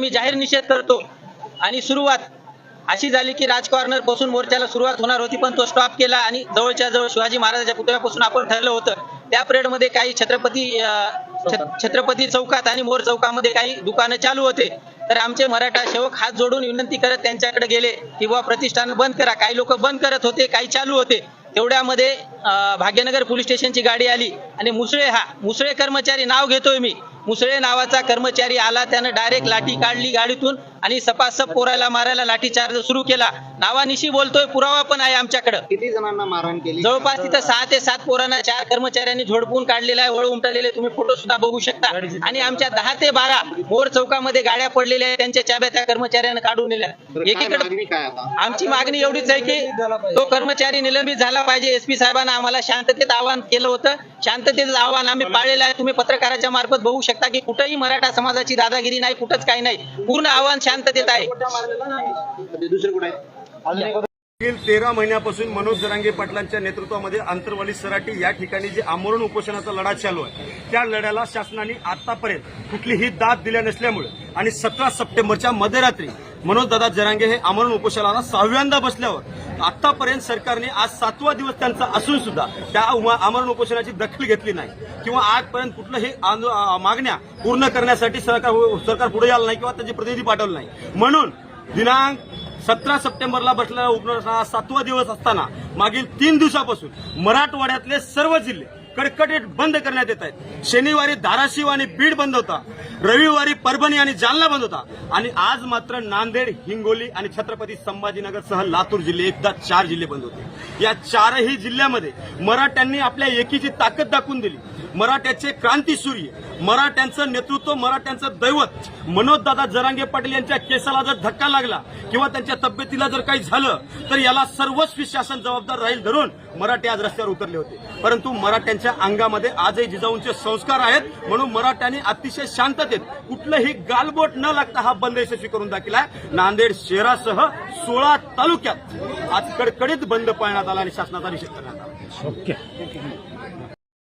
मी जाहीर निषेध करतो. आणि सुरुवात अशी झाली की राज कॉर्नरपासून मोर्चाला सुरुवात होणार होती पण तो स्टॉप केला आणि जवळच्या जवळ शिवाजी महाराजांच्या पुतळ्यापासून आपण ठरलं होतं. त्या परेडमध्ये काही छत्रपती छत्रपती चौकात आणि मोर चौकामध्ये काही दुकानं चालू होते. तर आमचे मराठा सेवक हात जोडून विनंती करत त्यांच्याकडे गेले की बाबा प्रतिष्ठान बंद करा. काही लोक बंद करत होते काही चालू होते. तेवढ्यामध्ये भाग्यनगर पोलीस स्टेशनची गाडी आली आणि मुसळे हा मुसळे कर्मचारी नाव घेतोय मी. मुसळे नावाचा कर्मचारी आला त्यानं डायरेक्ट लाठी काढली गाडीतून. आणि सपासप पोरायला मारायला लाठीचार्ज सुरू केला. नावानिशी बोलतोय पुरावा पण आहे आमच्याकडं. किती जणांना मारहाण केली? जवळपास तिथं सहा ते सात पोरांना चार कर्मचाऱ्यांनी झोडपून काढलेला आहे वळ उमटलेले तुम्ही फोटो सुद्धा बघू शकता. आणि आमच्या दहा ते बारा मोर चौकामध्ये गाड्या पडलेल्या आहेत. त्यांच्या चाब्या त्या कर्मचाऱ्यानं काढून काय एकीकडे मागणी काय आता? आमची मागणी एवढीच आहे की तो कर्मचारी निलंबित झाला पाहिजे. एसपी साहेबांना आम्हाला शांततेत आवाहन केलं होतं. शांततेचं आव्हान आम्ही पाळलेलं आहे. तुम्ही पत्रकाराच्या मार्फत बघू शकता की कुठेही मराठा समाजाची दादागिरी नाही कुठंच काही नाही. पूर्ण आव्हान शांततेत आहे. दुसरे कुठे मागील तेरा महिन्यापासून मनोज जरांगे पाटलांच्या नेतृत्वामध्ये आंतरवाली सराटी या ठिकाणी जे आमरण उपोषणाचा लढा चालू आहे त्या लढ्याला शासनाने आतापर्यंत कुठलीही दाद दिल्या नसल्यामुळे आणि सतरा सप्टेंबरच्या मध्यरात्री मनोजदादा जरांगे हे आमरण उपोषणाला सहाव्यांदा बसल्यावर आतापर्यंत सरकारने आज सातवा दिवस त्यांचा असून सुद्धा त्या आमरण उपोषणाची दखल घेतली नाही किंवा आजपर्यंत कुठलंही मागण्या पूर्ण करण्यासाठी सरकार सरकार पुढे आलं नाही किंवा त्याचे प्रतिनिधी पाठवलं नाही. म्हणून दिनांक सतरा सप्टेंबरला बसलेला उपनगराचा सातवा दिवस असताना मागील तीन दिवसापासून मराठवाड्यातले सर्व जिल्हे कडकडीत बंद करण्यात येत आहेत. शनिवारी धाराशिव आणि बीड बंद होता. रविवारी परभणी आणि जालना बंद होता. आणि आज मात्र नांदेड हिंगोली आणि छत्रपती संभाजीनगर सह लातूर जिल्हे एकदा चार जिल्हे बंद होते. या चारही जिल्ह्यामध्ये मराठ्यांनी आपल्या एकीची ताकद दाखवून दिली. मराठ्याचे क्रांतीसूर्य मराठ्यांचं नेतृत्व मराठ्यांचं दैवत. मनोजदादा जरांगे पाटील यांच्या केसाला जर धक्का लागला किंवा त्यांच्या तब्येतीला जर काही झालं तर याला सर्वस्वी शासन जबाबदार राहील धरून मराठी आज रस्त्यावर उतरले होते. परंतु मराठ्यांच्या अंगामध्ये आजही जिजाऊंचे संस्कार आहेत म्हणून मराठ्यांनी अतिशय शांततेत कुठलंही गालबोट न लागता हा बंद यशस्वी करून दाखला नांदेड शहरासह सोळा तालुक्यात आज कडकडीत बंद पाळण्यात आला आणि शासनाचा निषेध करण्यात आला.